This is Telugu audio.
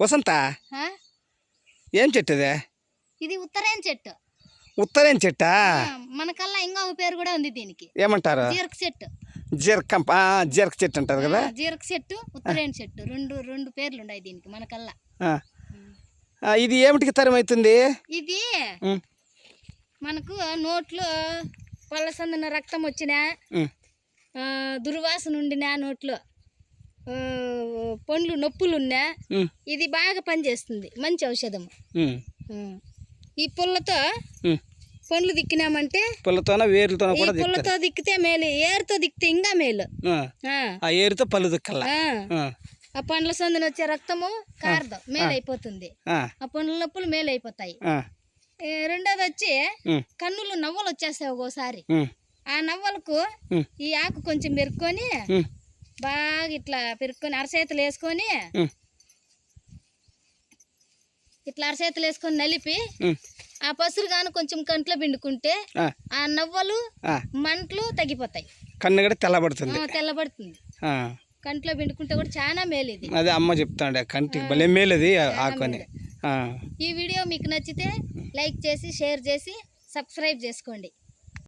వసంత? ఏం చెట్టు ఇది ఇది ఉత్తరాయణ చెట్టు. ఉత్తరేం చెట్టా? మనకల్లా ఇంకా ఒక పేరు కూడా ఉంది దీనికి. ఏమంటారు? జీరక చెట్టు. జీరకం జీరక చెట్టు అంటారు కదా? జీరక చెట్టు ఉత్తరాయణ చెట్టు. రెండు రెండు పేర్లు ఉన్నాయి దీనికి మనకల్లా. ఇది ఏమిటికి తరం అవుతుంది? ఇది మనకు నోట్లో పళ్ళ సందున రక్తం వచ్చినా దుర్వాసన ఉండినా నోట్లో పండ్లు నొప్పులున్నా ఉమ్, ఇది బాగా పనిచేస్తుంది. మంచి ఔషధం. ఈ పుల్లతో. పండ్లు దిక్కినామంటే పుల్లతోన కూడా పుల్లతో దిక్కితే మేలు. ఏరుతో దిక్కితే ఇంకా మేలు. ఆ, ఏరుతో పళ్ళు దిక్కల్లా ఆ. పండ్ల సందున వచ్చే రక్తము కారదు. మేలు అయిపోతుంది ఆ, పండ్ల నొప్పులు మేలు అయిపోతాయి రెండోది వచ్చి కన్నులు నవ్వలు వచ్చేస్తాయి ఒక్కోసారి ఆ నవ్వలకు ఈ ఆకు కొంచెం పెరుక్కొని ఉమ్, బాగా ఇట్లా పెరుక్కొని అరచేతులు వేసుకొని ఇట్లా అరచేతులు వేసుకొని నలిపి ఆ పసురు గాను కొంచెం కంట్లో పిండుకుంటే ఆ, నవ్వలు. మంటలు తగ్గిపోతాయి. కన్ను కూడా తెల్లబడుతుంది. తెల్లబడుతుంది. కంట్లో పిండుకుంటే కూడా చాలా మేలు ఇది అదే అమ్మ చెప్తాండే కంటికి భలే మేలు అది ఆకుని. ఈ వీడియో మీకు నచ్చితే లైక్ చేసి షేర్ చేసి సబ్స్క్రైబ్ చేసుకోండి.